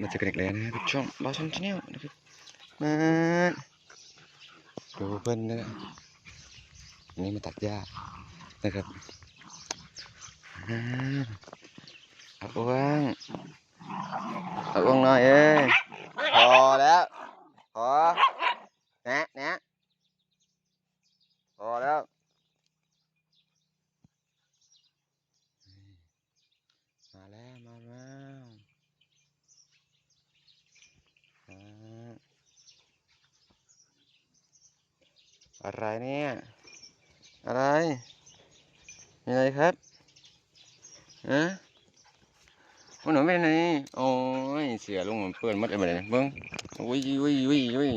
มาเจอกันอีกแล้วนะครับช่องบอสช่องชาแนลนะครับมาดูเพื่อนนะอันนี้มาตัดหญ้านะครับอ่าอ้วงอาอ้วงหน่อยเอ้แล้วพอแนะแนะพอแล้ว มาแล้วมาแล้วอ่า อะไรเนี่ย อะไรมีอะไรครับฮะวันหนูเป็นไงโอ้ยเสียลุงเหมือนเปื้อนมัดอะไรเนี่ยเบิ้งอุ้ยอุ้ยอุ้ยอุ้ย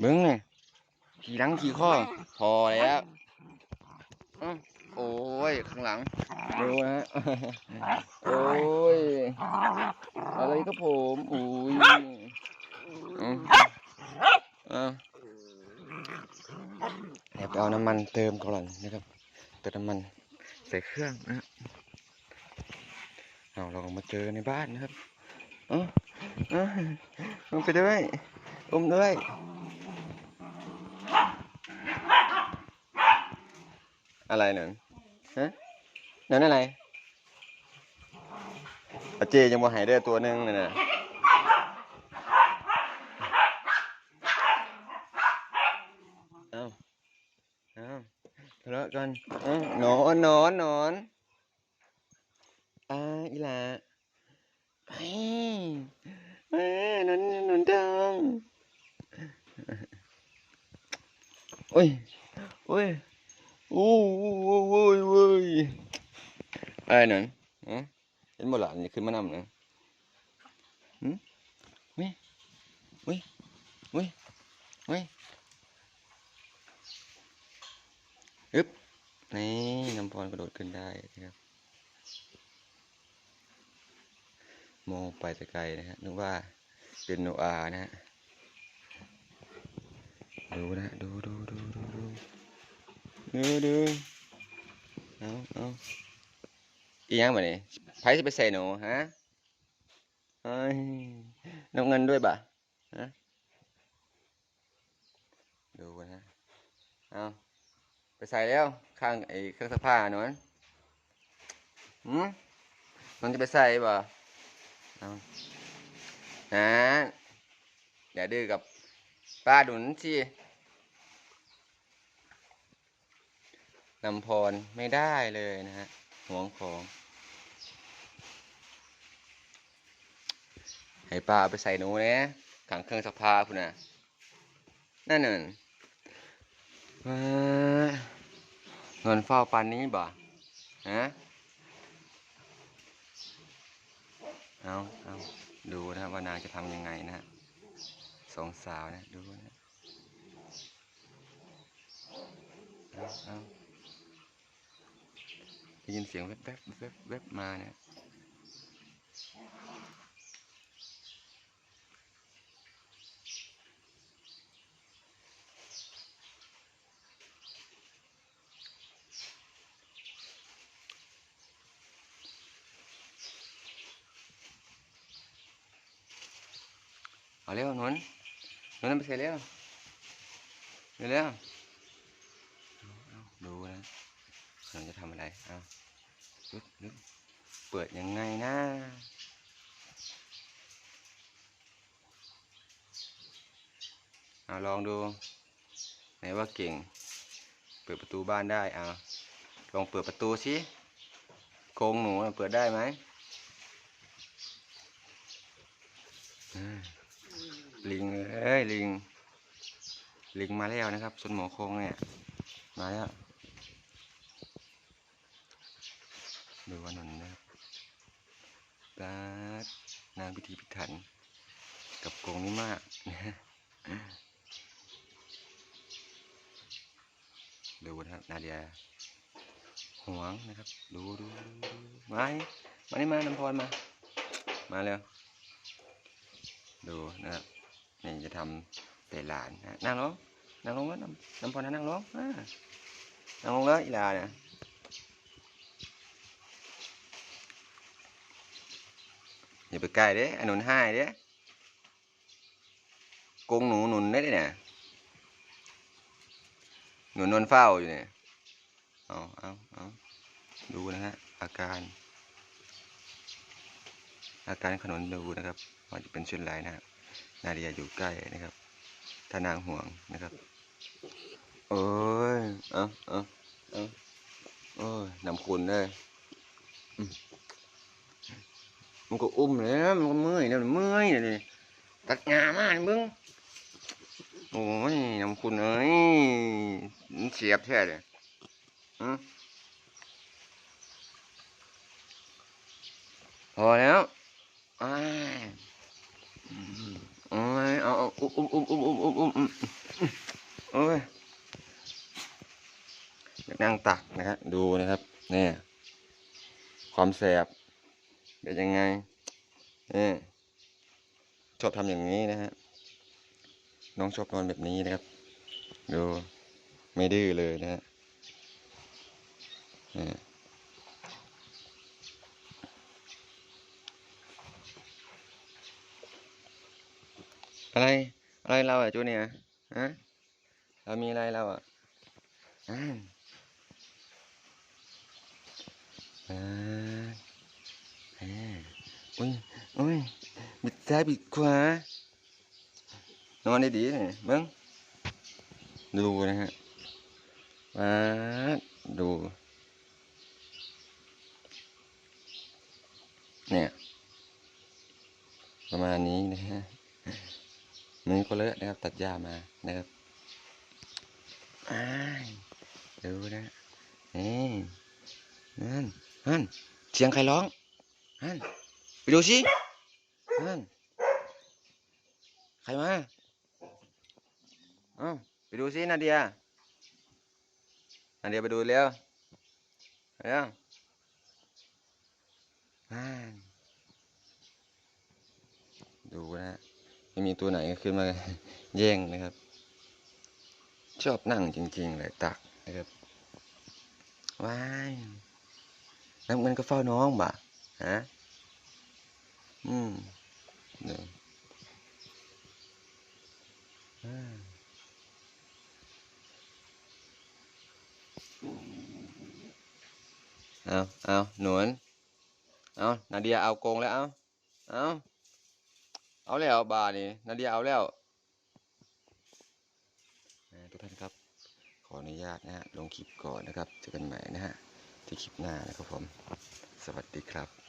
เบิ้งเนี่ยขี่หลังขี่ข้อพอแล้วโอ้ยข้างหลังดูฮะโอ้ยอะไรครับผมอุ้ยอืมอะเดี๋ยวไปเอาน้ำมันเติมก่อนนะครับ เติมน้ำมันใส่เครื่องนะเอาเรามาเจอในบ้านนะครับเอ๋อาลงไปด้วยอุ้มด้วยอะไรหนึ่งฮะนั่นอะไรอาเจยังบ่หายได้ตัวหนึ่งเลยนะเอาเอาทะเลาะ กันอนอนนอนนอนอ่าอีหลาไปเอ้นอนนอนดำโอ้ยโอ้ยโอ้ยโอ้ยโอ้ยโอ้ยไรหนอนเห็นบ่ล่ะนี่ขึ้นมานำนะหืมวิวิวิวิอึ๊ นี่น้ำพรกระโดดขึ้นได้นะครับมองไปแต่ไกลนะฮะนึกว่าเป็นโนอานะฮะดูนะดูดูดูดูดูดูดูเอาเอาอีหยังบ่นี่ไผสิไปใส่หนูฮะเอ้ยน้ำเงินด้วยบ่ะฮะดูนะเอา ไปใส่แล้วข้างไอ้เครื่องซักผ้าหนูหืมมันจะไปใส่บ่เอานะอย่าดื้อกับป้าดุนสินำพรไม่ได้เลยนะฮะห่วงของ ให้ป้าไปใส่หนูนี่ยขังเครื่องซักผ้าพุ่นน่ะนั่นน่ะ เงินเฝ้าปันนี้บ่ฮะเอาเอาดูนะว่านางจะทำยังไงนะฮะสองสาวนะ ดูนะเอาเอาได้ยินเสียงแวบแวบแวบแวบมาเนี่ย เอาเร็วหนุนหนุนนำไปใส่เร็วเร็วเร็วเอาเอาดูนะหนุนจะทำอะไรเอาลุกลุกเปิดยังไงนะเอาลองดูไหนว่าเก่ง เปิดประตูบ้านได้เอาลองเปิดประตูสิโครงหนูเปิดได้ไหมอ่า ลิงเอ้ยลิง ลิงมาแล้วนะครับส่วนหมอโคงเนี่ยมาแล้วดูว่าหนนนะครับตาดนางพิธีพิถัน กับโกงนี้มากนะดูนะครับนาเดียหวงนะครับ ดูดูดูมาให้มานี่มาน้ำพรมา มาเร็วดูนะครับ นี่จะทำเป็นหลานนะนั่งลงนั่งลงแล้วน้ำน้ำพอนะนั่งลงนั่งลงแล้วอีลาเนี่ยอย่าไปใกล้เด้อันนุนให้เด้กงหนูหนุนได้เนี่ยหนูนอนเฝ้าอยู่เนี่ยเอาเอาเอาดูนะฮะอาการอาการขนนดูนะครับว่าจะเป็นเช่นไรนะครับ นาเดียอยู่ใกล้นะครับถ้านางห่วงนะครับ โอ้ย เอาเอาเอาโอ้ยนำคุณเลยมันก็อุ้มเลยนะมันก็เมื่อยนะมันเมื่อยเลยตัดงามากมึงโอ้ยนำคุณเอ้ยมันเสียบแท้เลยพอแล้ว อุ้มอุ้มอุ้มอุ้มอุ้มอุ้มอุ้มโอ้ยนั่งตักนะฮะดูนะครับเนี่ยความแสบเป็นยังไงเนี่ยชอบทำอย่างนี้นะฮะน้องชอบนอนแบบนี้นะครับ ดูไม่ดื้อเลยนะฮะอะไร อะไรเราอะจูเนี่ยฮะเรามีอะไรเราอะอ่าอ่าอ่าอุ้ยอุ้ยบิดซ้ายบิดขวานอนได้ดีเนี่ยเบิ้งดูนะฮะมาดูเนี่ยประมาณนี้นะฮะ มือก็เลอะนะครับ ตัดหญ้ามานะครับอ้าดูนะนี่นั่นนั่นเสียงใครร้องนั่นไปดูสินั่นใครมาอ้าไปดูสินาเดียนาเดียไปดูเร็วเร็วนั่นดูนะ ไม่มีตัวไหนขึ้นมาแย่งนะครับ ชอบนั่งจริงๆเลยตักนะครับว้ายแล้วมันก็เฝ้าน้องบ่ะฮะอืมเดี๋ยวอ่าเอาเอาหนวนเอานาเดียเอากรงแล้วเอาเอา เอาแล้วบาทนี่นาเดียเอาแล้วทุกท่านครับ ขออนุญาตนะฮะลงคลิปก่อนนะครับเจอกันใหม่นะฮะที่คลิปหน้านะครับผม สวัสดีครับ